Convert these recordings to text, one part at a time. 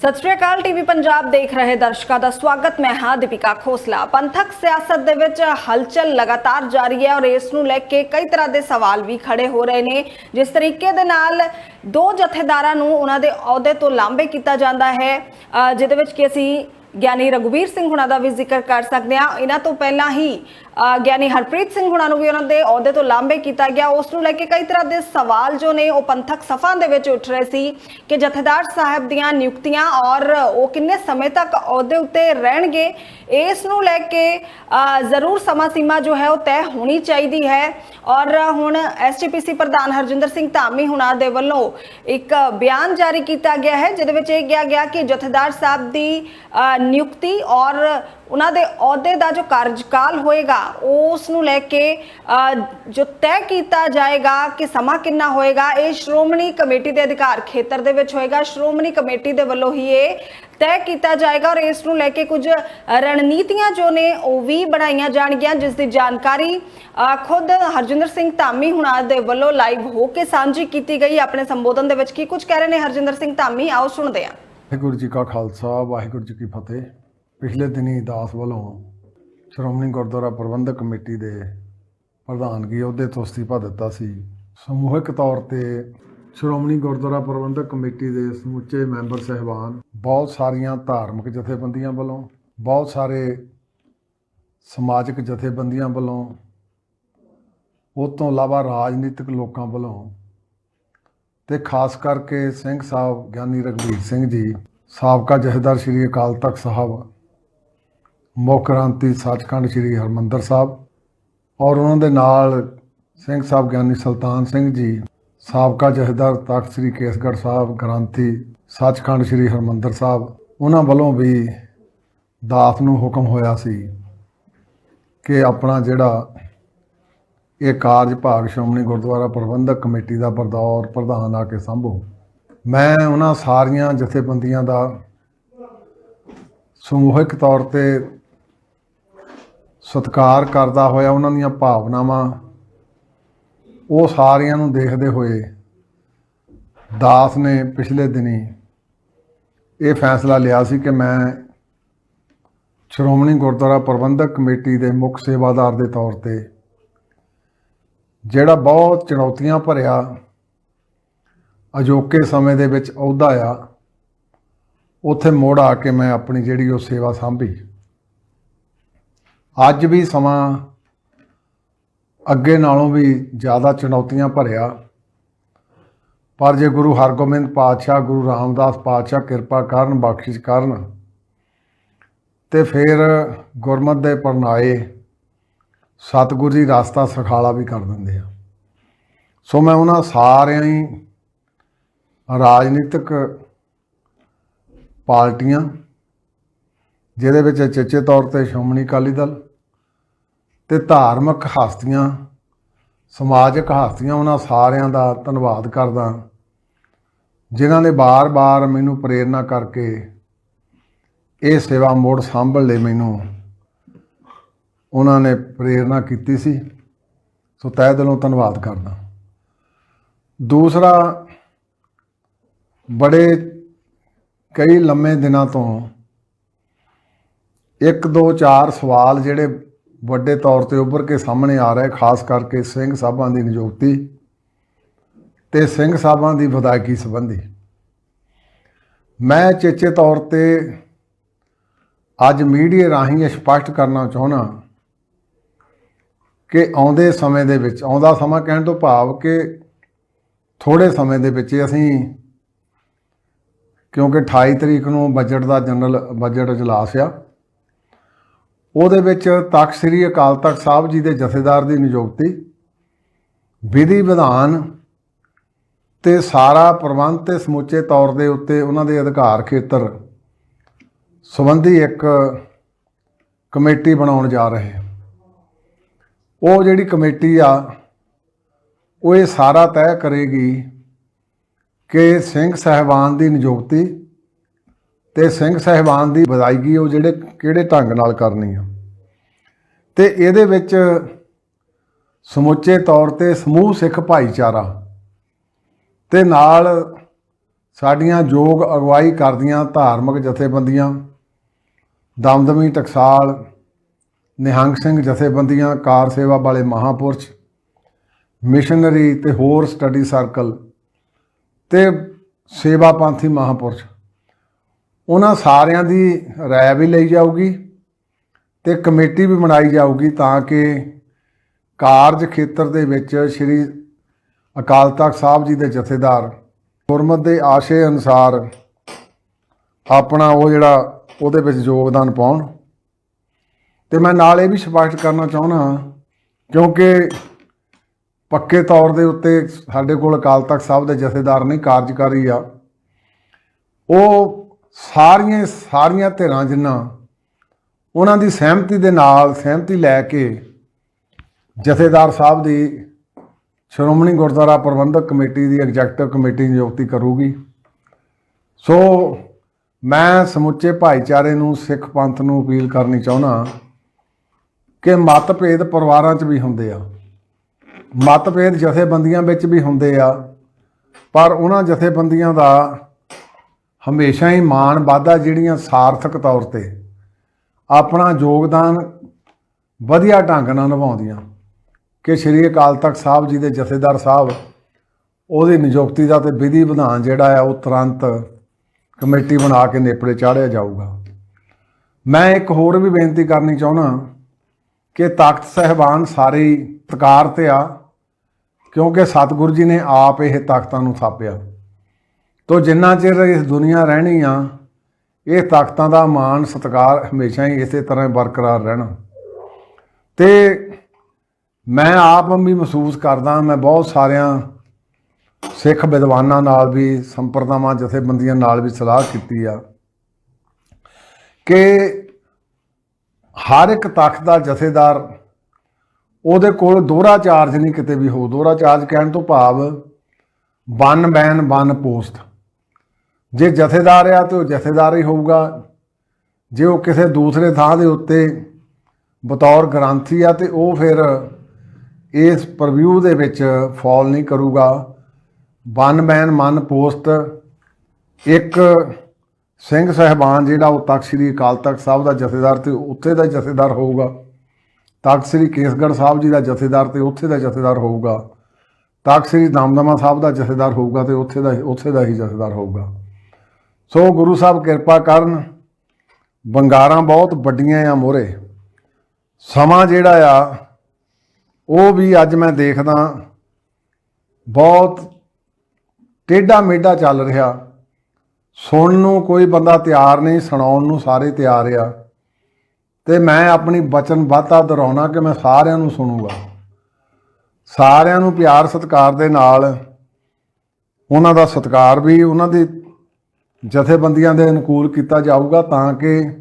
ਸਤਿ ਸ਼੍ਰੀ ਅਕਾਲ, ਟੀਵੀ ਪੰਜਾਬ ਦੇਖ ਰਹੇ ਦਰਸ਼ਕਾਂ ਦਾ ਸਵਾਗਤ। ਮੈਂ ਹਾਂ ਦੀਪਿਕਾ ਖੋਸਲਾ। ਪੰਥਕ ਸਿਆਸਤ ਦੇ ਵਿੱਚ ਹਲਚਲ ਲਗਾਤਾਰ ਜਾਰੀ ਹੈ ਔਰ ਇਸ ਨੂੰ ਲੈ ਕੇ ਕਈ ਤਰ੍ਹਾਂ ਦੇ ਸਵਾਲ ਵੀ ਖੜੇ ਹੋ ਰਹੇ ਨੇ। ਜਿਸ ਤਰੀਕੇ ਦੇ ਨਾਲ ਦੋ ਜਥੇਦਾਰਾਂ ਨੂੰ ਉਹਨਾਂ ਦੇ ਅਹੁਦੇ ਤੋਂ ਲਾਂਭੇ ਕੀਤਾ ਜਾਂਦਾ ਹੈ। ਜਿਹਦੇ ਵਿੱਚ ਕਿ ਅਸੀਂ ਗਿਆਨੀ ਰਘੁਵੀਰ ਸਿੰਘ ਹੁਣਾਂ ਦਾ ਵੀ ਜ਼ਿਕਰ ਕਰ ਸਕਦੇ ਹਾਂ। ਇਹਨਾਂ ਤੋਂ ਪਹਿਲਾਂ ਹੀ ਗਿਆਨੀ ਹਰਪ੍ਰੀਤ ਸਿੰਘ ਹੁਣਾਂ ਨੂੰ ਵੀ ਉਹਨਾਂ ਦੇ ਅਹੁਦੇ ਤੋਂ ਲਾਂਭੇ ਕੀਤਾ ਗਿਆ। ਉਸ ਨੂੰ ਲੈ ਕੇ ਕਈ ਤਰ੍ਹਾਂ ਦੇ ਸਵਾਲ ਜੋ ਨੇ, ਉਹ ਪੰਥਕ ਸਫਾਂ ਦੇ ਵਿੱਚ ਉੱਠ ਰਹੇ ਸੀ ਕਿ ਜਥੇਦਾਰ ਸਾਹਿਬ ਦੀਆਂ ਨਿਯੁਕਤੀਆਂ ਔਰ ਉਹ ਕਿੰਨੇ ਸਮੇਂ ਤੱਕ ਅਹੁਦੇ ਉੱਤੇ ਰਹਿਣਗੇ, ਇਸ ਨੂੰ ਲੈ ਕੇ ਜ਼ਰੂਰ ਸਮਾਂ ਸੀਮਾ ਜੋ ਹੈ ਉਹ ਤੈਅ ਹੋਣੀ ਚਾਹੀਦੀ ਹੈ। ਔਰ ਹੁਣ ਐਸਟੀਪੀਸੀ ਪ੍ਰਧਾਨ ਹਰਜਿੰਦਰ ਸਿੰਘ ਧਾਮੀ ਹੁਣਾਂ ਦੇ ਵੱਲੋਂ ਇੱਕ ਬਿਆਨ ਜਾਰੀ ਕੀਤਾ ਗਿਆ ਹੈ, ਜਿਹਦੇ ਵਿੱਚ ਇਹ ਕਿਹਾ ਗਿਆ ਕਿ ਜਥੇਦਾਰ ਸਾਹਿਬ ਦੀ ਨਿਯੁਕਤੀ ਔਰ ਉਹਨਾਂ ਦੇ ਅਹੁਦੇ ਦਾ ਜੋ ਕਾਰਜਕਾਲ ਹੋਏਗਾ ਉਸ ਨੂੰ ਲੈ ਕੇ ਅ, ਜੋ ਤੈਅ ਕੀਤਾ ਜਾਏਗਾ ਕਿ ਸਮਾਂ ਕਿੰਨਾ ਹੋਏਗਾ ਇਹ ਸ਼੍ਰੋਮਣੀ ਕਮੇਟੀ ਦੇ ਅਧਿਕਾਰ ਖੇਤਰ ਦੇ ਵਿੱਚ ਹੋਏਗਾ। ਸ਼੍ਰੋਮਣੀ ਕਮੇਟੀ ਦੇ ਵੱਲੋਂ ਹੀ ਇਹ ਤੈਅ ਕੀਤਾ ਜਾਏਗਾ ਔਰ ਇਸ ਨੂੰ ਲੈ ਕੇ ਕੁਝ ਰਣਨੀਤੀਆਂ ਜੋ ਨੇ ਉਹ ਵੀ ਬਣਾਈਆਂ ਜਾਣਗੀਆਂ ਜਿਸ ਦੀ ਜਾਣਕਾਰੀ ਅ, ਖੁਦ ਹਰਜਿੰਦਰ ਸਿੰਘ ਧਾਮੀ ਹੁਣਾਂ ਦੇ ਵੱਲੋਂ ਲਾਈਵ ਹੋ ਕੇ ਸਾਂਝੀ ਕੀਤੀ ਗਈ। ਆਪਣੇ ਸੰਬੋਧਨ ਦੇ ਵਿੱਚ ਕੀ ਕੁਝ ਕਹਿ ਰਹੇ ਨੇ ਹਰਜਿੰਦਰ ਸਿੰਘ ਧਾਮੀ? ਆਓ ਸੁਣਦੇ ਹਾਂ। ਵਾਹਿਗੁਰੂ ਜੀ ਕਾ ਖਾਲਸਾ, ਵਾਹਿਗੁਰੂ ਜੀ ਕੀ ਫਤਿਹ। ਪਿਛਲੇ ਦਿਨੀ ਦਾਸ ਵੱਲੋਂ ਸ਼੍ਰੋਮਣੀ ਗੁਰਦੁਆਰਾ ਪ੍ਰਬੰਧਕ ਕਮੇਟੀ ਦੇ ਪ੍ਰਧਾਨਗੀ ਅਹੁਦੇ ਤੋਂ ਅਸਤੀਫਾ ਦਿੱਤਾ ਸੀ। ਸਮੂਹਿਕ ਤੌਰ ਤੇ ਸ਼੍ਰੋਮਣੀ ਗੁਰਦੁਆਰਾ ਪ੍ਰਬੰਧਕ ਕਮੇਟੀ ਦੇ ਸਮੁੱਚੇ ਮੈਂਬਰ ਸਹਿਬਾਨ, ਬਹੁਤ ਸਾਰੀਆਂ ਧਾਰਮਿਕ ਜਥੇਬੰਦੀਆਂ ਵੱਲੋਂ, ਬਹੁਤ ਸਾਰੇ ਸਮਾਜਿਕ ਜਥੇਬੰਦੀਆਂ ਵੱਲੋਂ ਉਹ ਤੋਂ ਇਲਾਵਾ ਰਾਜਨੀਤਿਕ ਲੋਕਾਂ ਵੱਲੋਂ ਤੇ ਖਾਸ ਕਰਕੇ ਸਿੰਘ ਸਾਹਿਬ ਗਿਆਨੀ ਰਘਬੀਰ ਸਿੰਘ ਜੀ, ਸਾਬਕਾ ਜਥੇਦਾਰ ਸ੍ਰੀ ਅਕਾਲ ਤਖਤ ਸਾਹਿਬ, ਮੁੱਖ ਗ੍ਰੰਥੀ ਸੱਚਖੰਡ ਸ੍ਰੀ ਹਰਮੰਦਰ ਸਾਹਿਬ ਔਰ ਉਹਨਾਂ ਦੇ ਨਾਲ ਸਿੰਘ ਸਾਹਿਬ ਗਿਆਨੀ ਸੁਲਤਾਨ ਸਿੰਘ ਜੀ, ਸਾਬਕਾ ਜਥੇਦਾਰ ਤਖਤ ਸ੍ਰੀ ਕੇਸਗੜ੍ਹ ਸਾਹਿਬ ਗ੍ਰੰਥੀ ਸੱਚਖੰਡ ਸ੍ਰੀ ਹਰਮੰਦਰ ਸਾਹਿਬ, ਉਹਨਾਂ ਵੱਲੋਂ ਵੀ ਦਾਸ ਨੂੰ ਹੁਕਮ ਹੋਇਆ ਸੀ ਕਿ ਆਪਣਾ ਜਿਹੜਾ ਇਹ ਕਾਰਜ ਭਾਗ ਸ਼੍ਰੋਮਣੀ ਗੁਰਦੁਆਰਾ ਪ੍ਰਬੰਧਕ ਕਮੇਟੀ ਦਾ ਬਰਦੌਰ ਪ੍ਰਧਾਨ ਆ ਕੇ ਸੰਭੋ। ਮੈਂ ਉਹਨਾਂ ਸਾਰੀਆਂ ਜਥੇਬੰਦੀਆਂ ਦਾ ਸਮੂਹਿਕ ਤੌਰ ਤੇ ਸਤਿਕਾਰ ਕਰਦਾ ਹੋਇਆ ਉਹਨਾਂ ਦੀਆਂ ਭਾਵਨਾਵਾਂ, ਉਹ ਸਾਰਿਆਂ ਨੂੰ ਦੇਖਦੇ ਹੋਏ ਦਾਸ ਨੇ ਪਿਛਲੇ ਦਿਨੀ ਇਹ ਫੈਸਲਾ ਲਿਆ ਸੀ ਕਿ ਮੈਂ ਸ਼੍ਰੋਮਣੀ ਗੁਰਦੁਆਰਾ ਪ੍ਰਬੰਧਕ ਕਮੇਟੀ ਦੇ ਮੁੱਖ ਸੇਵਾਦਾਰ ਦੇ ਤੌਰ ਤੇ ਜਿਹੜਾ ਬਹੁਤ ਚੁਣੌਤੀਆਂ ਭਰਿਆ, ਅਜੋਕੇ ਸਮੇਂ ਦੇ ਵਿੱਚ ਅਹੁਦਾ ਆ, ਉੱਥੇ ਮੋੜ ਆ ਕੇ ਮੈਂ ਆਪਣੀ ਜਿਹੜੀ ਉਹ ਸੇਵਾ ਸੰਭੀ। ਅੱਜ ਵੀ ਸਮਾਂ ਅੱਗੇ ਨਾਲੋਂ ਵੀ ਜ਼ਿਆਦਾ ਚੁਣੌਤੀਆਂ ਭਰਿਆ। ਪਰ ਜੇ ਗੁਰੂ ਹਰਗੋਬਿੰਦ ਪਾਤਸ਼ਾਹ, ਗੁਰੂ ਰਾਮਦਾਸ ਪਾਤਸ਼ਾਹ ਕਿਰਪਾ ਕਰਨ, ਬਖਸ਼ਿਸ਼ ਕਰਨ, ਤੇ ਫਿਰ ਗੁਰਮਤ ਦੇ ਪਰਨਾਏ ਸਤਿਗੁਰੂ ਜੀ ਰਸਤਾ ਸਖਾਲਾ ਵੀ ਕਰ ਦਿੰਦੇ ਆ। ਸੋ ਮੈਂ ਉਹਨਾਂ ਸਾਰਿਆਂ ਹੀ ਰਾਜਨੀਤਿਕ ਪਾਰਟੀਆਂ, ਜਿਹਦੇ ਵਿੱਚ ਚੇਚੇ ਤੌਰ ਤੇ ਸ਼੍ਰੋਮਣੀ ਅਕਾਲੀ ਦਲ ਤੇ ਧਾਰਮਿਕ ਹਸਤੀਆਂ, ਸਮਾਜਿਕ ਹਸਤੀਆਂ, ਉਹਨਾਂ ਸਾਰਿਆਂ ਦਾ ਧੰਨਵਾਦ ਕਰਦਾ ਜਿਨ੍ਹਾਂ ਨੇ ਬਾਰ-ਬਾਰ ਮੈਨੂੰ ਪ੍ਰੇਰਣਾ ਕਰਕੇ ਇਹ ਸੇਵਾ ਮੋੜ ਸੰਭਲ ਲਈ ਮੈਨੂੰ ਉਹਨਾਂ ਨੇ ਪ੍ਰੇਰਣਾ ਕੀਤੀ ਸੀ। ਸੋ ਤਹਿ ਦਿਲੋਂ ਧੰਨਵਾਦ ਕਰਦਾ। ਦੂਸਰਾ, ਬੜੇ ਕਈ ਲੰਮੇ ਦਿਨਾਂ ਤੋਂ ਇੱਕ ਦੋ ਚਾਰ ਸਵਾਲ ਜਿਹੜੇ ਵੱਡੇ ਤੌਰ ਤੇ ਉੱਭਰ ਕੇ ਸਾਹਮਣੇ ਆ ਰਹੇ, ਖਾਸ ਕਰਕੇ ਸਿੰਘ ਸਾਹਿਬਾਂ ਦੀ ਨਿਯੁਕਤੀ ਤੇ ਸਿੰਘ ਸਾਹਿਬਾਂ ਦੀ ਵਿਦਾਇਗੀ ਸੰਬੰਧੀ। ਮੈਂ ਚੇਚੇ ਤੌਰ ਤੇ ਅੱਜ ਮੀਡੀਆ ਰਾਹੀਂ ਇਹ ਸਪਸ਼ਟ ਕਰਨਾ ਚਾਹੁੰਦਾ ਕਿ ਆਉਂਦੇ ਸਮੇਂ ਦੇ ਵਿੱਚ, ਆਉਂਦਾ ਸਮਾਂ ਕਹਿਣ ਤੋਂ ਭਾਵ ਕਿ ਥੋੜੇ ਸਮੇਂ ਦੇ ਵਿੱਚ ਅਸੀਂ ਕਿਉਂਕਿ 28 ਤਰੀਕ ਨੂੰ ਬਜਟ ਦਾ ਜਨਰਲ ਬਜਟ ਇਜਲਾਸ ਆ, ਉਹਦੇ ਵਿੱਚ ਤਖਤ ਸ੍ਰੀ ਅਕਾਲ ਤਖਤ ਸਾਹਿਬ ਜੀ ਦੇ ਜਥੇਦਾਰ ਦੀ ਨਿਯੁਕਤੀ, ਵਿਧੀ ਵਿਧਾਨ ਤੇ ਸਾਰਾ ਪ੍ਰਬੰਧ ਤੇ ਸਮੁੱਚੇ ਤੌਰ ਦੇ ਉੱਤੇ ਉਹਨਾਂ ਦੇ ਅਧਿਕਾਰ ਖੇਤਰ ਸੰਬੰਧੀ ਇੱਕ ਕਮੇਟੀ ਬਣਾਉਣ ਜਾ ਰਹੇ ਹਾਂ। ਉਹ ਜਿਹੜੀ ਕਮੇਟੀ ਆ, ਉਹ ਇਹ ਸਾਰਾ ਤੈਅ ਕਰੇਗੀ ਕਿ ਸਿੰਘ ਸਹਿਬਾਨ ਦੀ ਨਿਯੁਕਤੀ ਤੇ ਸਿੰਘ ਸਹਿਬਾਨ ਦੀ ਵਿਦਾਇਗੀ ਉਹ ਜਿਹੜੇ ਕਿਹੜੇ ਢੰਗ ਨਾਲ ਕਰਨੀ ਆ। ਤੇ ਇਹਦੇ ਵਿੱਚ ਸਮੁੱਚੇ ਤੌਰ ਤੇ ਸਮੂਹ ਸਿੱਖ ਭਾਈਚਾਰਾ ਤੇ ਨਾਲ ਸਾਡੀਆਂ ਯੋਗ ਅਗਵਾਈ ਕਰਦੀਆਂ ਧਾਰਮਿਕ ਜਥੇਬੰਦੀਆਂ, ਦਮਦਮੀ ਟਕਸਾਲ ਨਿਹੰਗ ਸਿੰਘ ਜਥੇਬੰਦੀਆਂ ਕਾਰ ਸੇਵਾ ਵਾਲੇ ਮਹਾਪੁਰਸ਼ ਮਿਸ਼ਨਰੀ ਤੇ ਹੋਰ ਸਟੱਡੀ ਸਰਕਲ ਤੇ ਸੇਵਾ ਪੰਥੀ ਮਹਾਪੁਰਸ਼। ਉਹਨਾਂ ਸਾਰਿਆਂ ਦੀ ਰਾਏ ਵੀ ਲਈ ਜਾਊਗੀ ਤੇ ਕਮੇਟੀ ਵੀ ਬਣਾਈ ਜਾਊਗੀ ਤਾਂ ਕਿ ਕਾਰਜ ਖੇਤਰ ਦੇ ਵਿੱਚ ਸ੍ਰੀ ਅਕਾਲ ਤਖਤ ਸਾਹਿਬ ਜੀ ਦੇ ਜਥੇਦਾਰ ਗੁਰਮਤ ਦੇ ਆਸ਼ੇ ਅਨੁਸਾਰ ਆਪਣਾ ਉਹ ਜਿਹੜਾ ਉਹਦੇ ਵਿੱਚ ਯੋਗਦਾਨ ਪਾਉਣ। ਤੇ ਮੈਂ ਨਾਲ ਇਹ ਵੀ ਸਪਸ਼ਟ ਕਰਨਾ ਚਾਹੁੰਦਾ ਕਿਉਂਕਿ ਪੱਕੇ ਤੌਰ ਦੇ ਉੱਤੇ ਸਾਡੇ ਕੋਲ ਅਕਾਲ ਤਖਤ ਸਾਹਿਬ ਦੇ ਜਥੇਦਾਰ ਨਹੀਂ ਕਾਰਜਕਾਰੀ ਆ। ਉਹ ਸਾਰੀਆਂ ਸਾਰੀਆਂ ਧਿਰਾਂ ਜਿਨ੍ਹਾਂ ਉਹਨਾਂ ਦੀ ਸਹਿਮਤੀ ਦੇ ਨਾਲ ਸਹਿਮਤੀ ਲੈ ਕੇ ਜਥੇਦਾਰ ਸਾਹਿਬ ਦੀ ਸ਼੍ਰੋਮਣੀ ਗੁਰਦੁਆਰਾ ਪ੍ਰਬੰਧਕ ਕਮੇਟੀ ਦੀ ਐਗਜ਼ੈਕਟਿਵ ਕਮੇਟੀ ਨਿਯੁਕਤੀ ਕਰੂਗੀ। ਸੋ ਮੈਂ ਸਮੁੱਚੇ ਭਾਈਚਾਰੇ ਨੂੰ, ਸਿੱਖ ਪੰਥ ਨੂੰ ਅਪੀਲ ਕਰਨੀ ਚਾਹੁੰਦਾ ਕਿ ਮਤਭੇਦ ਪਰਿਵਾਰਾਂ 'ਚ ਵੀ ਹੁੰਦੇ ਆ। ਮਤਭੇਦ ਜਥੇਬੰਦੀਆਂ ਵਿੱਚ ਵੀ ਹੁੰਦੇ ਆ। ਪਰ ਉਹਨਾਂ ਜਥੇਬੰਦੀਆਂ ਦਾ ਹਮੇਸ਼ਾ ਹੀ ਮਾਣ ਵਾਧਾ ਜਿਹੜੀਆਂ ਸਾਰਥਕ ਤੌਰ ਤੇ ਆਪਣਾ ਯੋਗਦਾਨ ਵਧੀਆ ਢੰਗ ਨਾਲ ਨਿਭਾਉਂਦੀਆਂ। ਕਿ ਸ਼੍ਰੀ ਅਕਾਲ ਤਖਤ ਸਾਹਿਬ ਜੀ ਦੇ ਜਥੇਦਾਰ ਸਾਹਿਬ, ਉਹਦੀ ਨਿਯੁਕਤੀ ਦਾ ਤੇ ਵਿਧੀ ਵਿਧਾਨ ਜਿਹੜਾ ਆ, ਉਹ ਤੁਰੰਤ ਕਮੇਟੀ ਬਣਾ ਕੇ ਨੇਪਰੇ ਚਾੜਿਆ ਜਾਊਗਾ। ਮੈਂ ਇੱਕ ਹੋਰ ਵੀ ਬੇਨਤੀ ਕਰਨੀ ਚਾਹੁੰਦਾ। ਕਿ ਤਾਕਤ ਸਹਿਬਾਨ ਸਾਰੇ ਹੀ ਤੇ ਆ, ਕਿਉਂਕਿ ਸਤਿਗੁਰੂ ਜੀ ਨੇ ਆਪ ਇਹ ਤਾਕਤਾਂ ਨੂੰ ਥਾਪਿਆ। ਤੋ ਜਿੰਨਾ ਚਿਰ ਇਸ ਦੁਨੀਆ ਰਹਿਣੀ ਆ, ਇਹ ਤਾਕਤਾਂ ਦਾ ਮਾਣ ਸਤਿਕਾਰ ਹਮੇਸ਼ਾ ਹੀ ਇਸੇ ਤਰ੍ਹਾਂ ਬਰਕਰਾਰ ਰਹਿਣਾ। ਤੇ ਮੈਂ ਆਪ ਵੀ ਮਹਿਸੂਸ ਕਰਦਾ, ਮੈਂ ਬਹੁਤ ਸਾਰਿਆਂ ਸਿੱਖ ਵਿਦਵਾਨਾਂ ਨਾਲ ਵੀ, ਸੰਪਰਦਾਵਾਂ, ਜਥੇਬੰਦੀਆਂ ਨਾਲ ਵੀ ਸਲਾਹ ਕੀਤੀ ਆ ਕਿ ਹਰ ਇੱਕ ਤਖਤ ਦਾ ਜਥੇਦਾਰ, ਉਹਦੇ ਕੋਲ ਦੋਹਰਾ ਚਾਰਜ ਨਹੀਂ ਕਿਤੇ ਵੀ ਹੋ। ਦੋਹਰਾ ਚਾਰਜ ਕਹਿਣ ਤੋਂ ਭਾਵ ਬਨ ਬੈਨ ਵਨ ਪੋਸਟ ਜੇ ਜਥੇਦਾਰ ਆ ਤੇ ਉਹ ਜਥੇਦਾਰ ਹੀ ਹੋਊਗਾ। ਜੇ ਉਹ ਕਿਸੇ ਦੂਸਰੇ ਥਾਂ ਦੇ ਉੱਤੇ ਬਤੌਰ ਗ੍ਰੰਥੀ ਆ ਤੇ ਉਹ ਫਿਰ ਇਸ ਪ੍ਰਵਿਊ ਦੇ ਵਿੱਚ ਫਾਲ ਨਹੀਂ ਕਰੂਗਾ। ਵਨ ਬੈਨ ਮਨ ਪੋਸਟ ਇੱਕ ਸਿੰਘ ਸਹਿਬਾਨ ਜਿਹੜਾ ਉਹ ਤਖਤ ਸ੍ਰੀ ਅਕਾਲ ਤਖਤ ਸਾਹਿਬ ਦਾ ਜਥੇਦਾਰ ਤੇ ਉੱਥੇ ਦਾ ਜਥੇਦਾਰ ਹੋਊਗਾ। ਤਖਤ ਸ੍ਰੀ ਕੇਸਗੜ੍ਹ ਸਾਹਿਬ ਜੀ ਦਾ ਜਥੇਦਾਰ ਤੇ ਉੱਥੇ ਦਾ ਜਥੇਦਾਰ ਹੋਊਗਾ। ਤਖਤ ਸ੍ਰੀ ਦਮਦਮਾ ਸਾਹਿਬ ਦਾ ਜਥੇਦਾਰ ਹੋਊਗਾ ਤੇ ਉੱਥੇ ਦਾ ਉੱਥੇ ਦਾ ਹੀ ਜਥੇਦਾਰ ਹੋਊਗਾ। ਸੋ ਗੁਰੂ ਸਾਹਿਬ ਕਿਰਪਾ ਕਰਨ ਬੰਗਾਰਾਂ ਬਹੁਤ ਵੱਡੀਆਂ ਆ ਮੋਰੇ। ਸਮਾਂ ਜਿਹੜਾ ਆ, ਉਹ ਵੀ ਅੱਜ ਮੈਂ ਦੇਖਦਾ, ਬਹੁਤ ਟੇਢਾ ਮੇਢਾ ਚੱਲ ਰਿਹਾ। ਸੁਣਨ ਨੂੰ ਕੋਈ ਬੰਦਾ ਤਿਆਰ ਨਹੀਂ, ਸੁਣਾਉਣ ਨੂੰ ਸਾਰੇ ਤਿਆਰ ਆ। ਤੇ ਮੈਂ ਆਪਣੀ ਬਚਨਬੱਧਤਾ ਦੁਹਰਾਉਣਾ ਕਿ ਮੈਂ ਸਾਰਿਆਂ ਨੂੰ ਸੁਣੂਗਾ। ਸਾਰਿਆਂ ਨੂੰ ਪਿਆਰ ਸਤਿਕਾਰ ਦੇ ਨਾਲ ਉਹਨਾਂ ਦਾ ਸਤਿਕਾਰ ਵੀ ਉਹਨਾਂ ਦੀ ਜਥੇਬੰਦੀਆਂ ਦੇ ਅਨੁਕੂਲ ਕੀਤਾ ਜਾਊਗਾ ਤਾਂ ਕਿ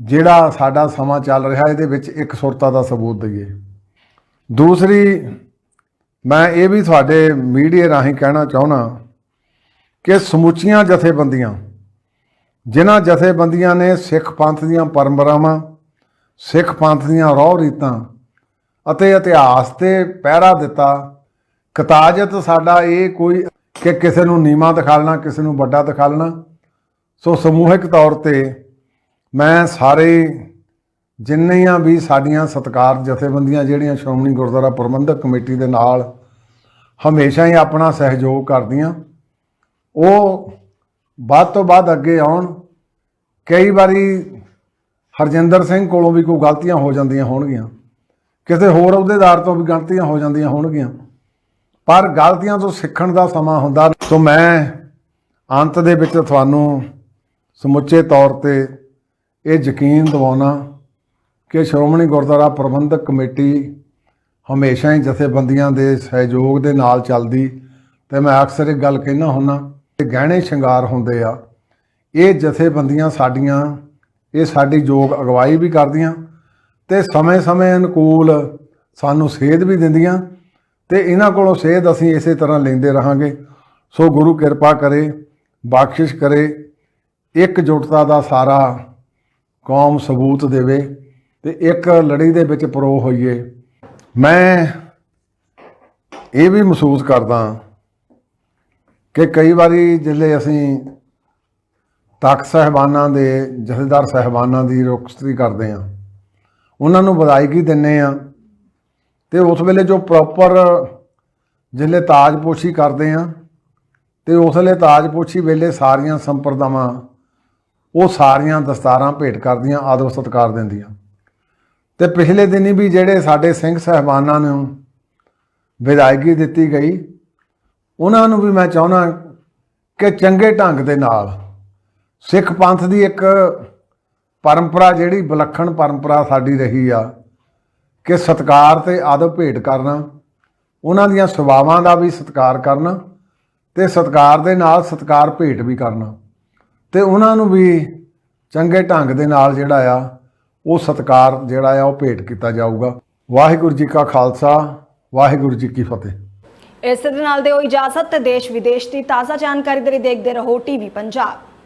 ਜਿਹੜਾ ਸਾਡਾ ਸਮਾਂ ਚੱਲ ਰਿਹਾ ਇਹਦੇ ਵਿੱਚ ਇੱਕ ਸੁਰਤਾ ਦਾ ਸਬੂਤ ਦਈਏ। ਦੂਸਰੀ, ਮੈਂ ਇਹ ਵੀ ਤੁਹਾਡੇ ਮੀਡੀਆ ਰਾਹੀਂ ਕਹਿਣਾ ਚਾਹੁੰਦਾ ਕਿ ਸਮੁੱਚੀਆਂ ਜਥੇਬੰਦੀਆਂ, ਜਿਨ੍ਹਾਂ ਜਥੇਬੰਦੀਆਂ ਨੇ ਸਿੱਖ ਪੰਥ ਦੀਆਂ ਪਰੰਪਰਾਵਾਂ, ਸਿੱਖ ਪੰਥ ਦੀਆਂ ਰੋਹ ਰੀਤਾਂ ਅਤੇ ਇਤਿਹਾਸ ਤੇ ਪਹਿਰਾ ਦਿੱਤਾ, ਕਤਾਜਤ ਸਾਡਾ ਇਹ ਕੋਈ ਕਿ ਕਿਸੇ ਨੂੰ ਨੀਵਾਂ ਦਿਖਾਲਣਾ, ਕਿਸੇ ਨੂੰ ਵੱਡਾ ਦਿਖਾਲਣਾ। ਸੋ ਸਮੂਹਿਕ ਤੌਰ ਤੇ ਮੈਂ ਸਾਰੇ ਜਿੰਨੀਆਂ ਵੀ ਸਾਡੀਆਂ ਸਤਕਾਰ ਜਥੇਬੰਦੀਆਂ, ਜਿਹੜੀਆਂ ਸ਼੍ਰੋਮਣੀ ਗੁਰਦੁਆਰਾ ਪ੍ਰਬੰਧਕ ਕਮੇਟੀ ਦੇ ਨਾਲ ਹਮੇਸ਼ਾ ਹੀ ਆਪਣਾ ਸਹਿਯੋਗ ਕਰਦੀਆਂ ਉਹ ਬਾਅਦ ਤੋਂ ਬਾਅਦ ਅੱਗੇ ਆਉਣ। ਕਈ ਵਾਰੀ ਹਰਜਿੰਦਰ ਸਿੰਘ ਕੋਲੋਂ ਵੀ ਕੋਈ ਗਲਤੀਆਂ ਹੋ ਜਾਂਦੀਆਂ ਹੋਣਗੀਆਂ। ਕਿਸੇ ਹੋਰ ਅਹੁਦੇਦਾਰ ਤੋਂ ਵੀ ਗਲਤੀਆਂ ਹੋ ਜਾਂਦੀਆਂ ਹੋਣਗੀਆਂ। ਪਰ ਗਲਤੀਆਂ ਤੋਂ ਸਿੱਖਣ ਦਾ ਸਮਾਂ ਹੁੰਦਾ ਸੋ ਮੈਂ ਅੰਤ ਦੇ ਵਿੱਚ ਤੁਹਾਨੂੰ ਸਮੁੱਚੇ ਤੌਰ ਤੇ ਇਹ ਯਕੀਨ ਦਿਵਾਉਣਾ ਕਿ ਸ਼੍ਰੋਮਣੀ ਗੁਰਦੁਆਰਾ ਪ੍ਰਬੰਧਕ ਕਮੇਟੀ ਹਮੇਸ਼ਾ ਹੀ ਜਥੇਬੰਦੀਆਂ ਦੇ ਸਹਿਯੋਗ ਦੇ ਨਾਲ ਚੱਲਦੀ। ਤੇ ਮੈਂ ਅਕਸਰ ਇਹ ਗੱਲ ਕਹਿਣਾ ਹੁੰਨਾ ਕਿ ਗਹਿਣੇ ਸ਼ਿੰਗਾਰ ਹੁੰਦੇ ਆ। ਇਹ ਜਥੇਬੰਦੀਆਂ ਸਾਡੀਆਂ, ਇਹ ਸਾਡੀ ਯੋਗ ਅਗਵਾਈ ਵੀ ਕਰਦੀਆਂ ਤੇ ਸਮੇਂ-ਸਮੇਂ ਅਨੁਕੂਲ ਸਾਨੂੰ ਸੇਧ ਵੀ ਦਿੰਦੀਆਂ ਤੇ ਇਹਨਾਂ ਕੋਲੋਂ ਸੇਧ ਅਸੀਂ ਇਸੇ ਤਰ੍ਹਾਂ ਲੈਂਦੇ ਰਹਾਂਗੇ। ਸੋ ਗੁਰੂ ਕਿਰਪਾ ਕਰੇ, ਬਖਸ਼ਿਸ਼ ਕਰੇ ਇੱਕ ਇਕਜੁੱਟਤਾ ਦਾ ਸਾਰਾ ਕੌਮ ਸਬੂਤ ਦੇਵੇ ਤੇ ਇੱਕ ਲੜੀ ਦੇ ਵਿੱਚ ਪਰੋ ਹੋਈਏ। ਮੈਂ ਇਹ ਵੀ ਮਹਿਸੂਸ ਕਰਦਾ ਕਿ ਕਈ ਵਾਰੀ ਜਿਲੇ ਅਸੀਂ ਤਖਤ ਸਹਿਬਾਨਾਂ ਦੇ, ਜਥੇਦਾਰ ਸਹਿਬਾਨਾਂ ਦੀ ਰੁਖਸਤੀ ਕਰਦੇ ਆ ਉਹਨਾਂ ਨੂੰ ਵਧਾਈਗੀ ਦਿੰਨੇ ਆ ਤੇ ਉਸ ਵੇਲੇ ਜੋ ਪ੍ਰੋਪਰ ਜਿਲੇ ਤਾਜਪੋਸ਼ੀ ਕਰਦੇ ਆ ਤੇ ਉਸ ਵੇਲੇ ਤਾਜਪੋਸ਼ੀ ਵੇਲੇ ਸਾਰੀਆਂ ਸੰਪਰਦਾਵਾਂ, ਉਹ ਸਾਰੀਆਂ ਦਸਤਾਰਾਂ ਭੇਟ ਕਰਦੀਆਂ ਆਦਰ ਸਤਿਕਾਰ ਦਿੰਦੀਆਂ। ਤੇ ਪਿਛਲੇ ਦਿਨੀ ਵੀ ਜਿਹੜੇ ਸਾਡੇ ਸਿੰਘ ਸਹਿਬਾਨਾਂ ਨੂੰ ਵਿਦਾਇਗੀ ਦਿੱਤੀ ਗਈ ਉਹਨਾਂ ਨੂੰ ਵੀ ਮੈਂ ਚਾਹੁੰਦਾ ਕਿ ਚੰਗੇ ਢੰਗ ਦੇ ਨਾਲ ਸਿੱਖ ਪੰਥ ਦੀ ਇੱਕ ਪਰੰਪਰਾ ਜਿਹੜੀ ਵਿਲੱਖਣ ਪਰੰਪਰਾ ਸਾਡੀ ਰਹੀ ਆ ਕਿ ਸਤਕਾਰ ਤੇ ਆਦਰ ਭੇਟ ਕਰਨਾ, ਉਹਨਾਂ ਦੀਆਂ ਸੁਭਾਵਾਂ ਦਾ ਵੀ ਸਤਕਾਰ ਕਰਨਾ ਤੇ ਸਤਕਾਰ ਦੇ ਨਾਲ ਸਤਕਾਰ ਭੇਟ ਵੀ ਕਰਨਾ ਤੇ ਉਹਨਾਂ ਨੂੰ ਵੀ ਚੰਗੇ ਢੰਗ ਦੇ ਨਾਲ ਜਿਹੜਾ ਆ, ਉਹ ਸਤਕਾਰ ਜਿਹੜਾ ਆ, ਉਹ ਭੇਟ ਕੀਤਾ ਜਾਊਗਾ। ਵਾਹਿਗੁਰੂ ਜੀ ਕਾ ਖਾਲਸਾ, ਵਾਹਿਗੁਰੂ ਜੀ ਕੀ ਫਤਿਹ। ਇਸ ਦੇ ਨਾਲ ਦਿਓ ਇਜਾਜ਼ਤ ਤੇ ਦੇਸ਼ ਵਿਦੇਸ਼ ਦੀ ਤਾਜ਼ਾ ਜਾਣਕਾਰੀ ਦੇ ਲਈ ਦੇਖਦੇ ਰਹੋ ਟੀਵੀ ਪੰਜਾਬ।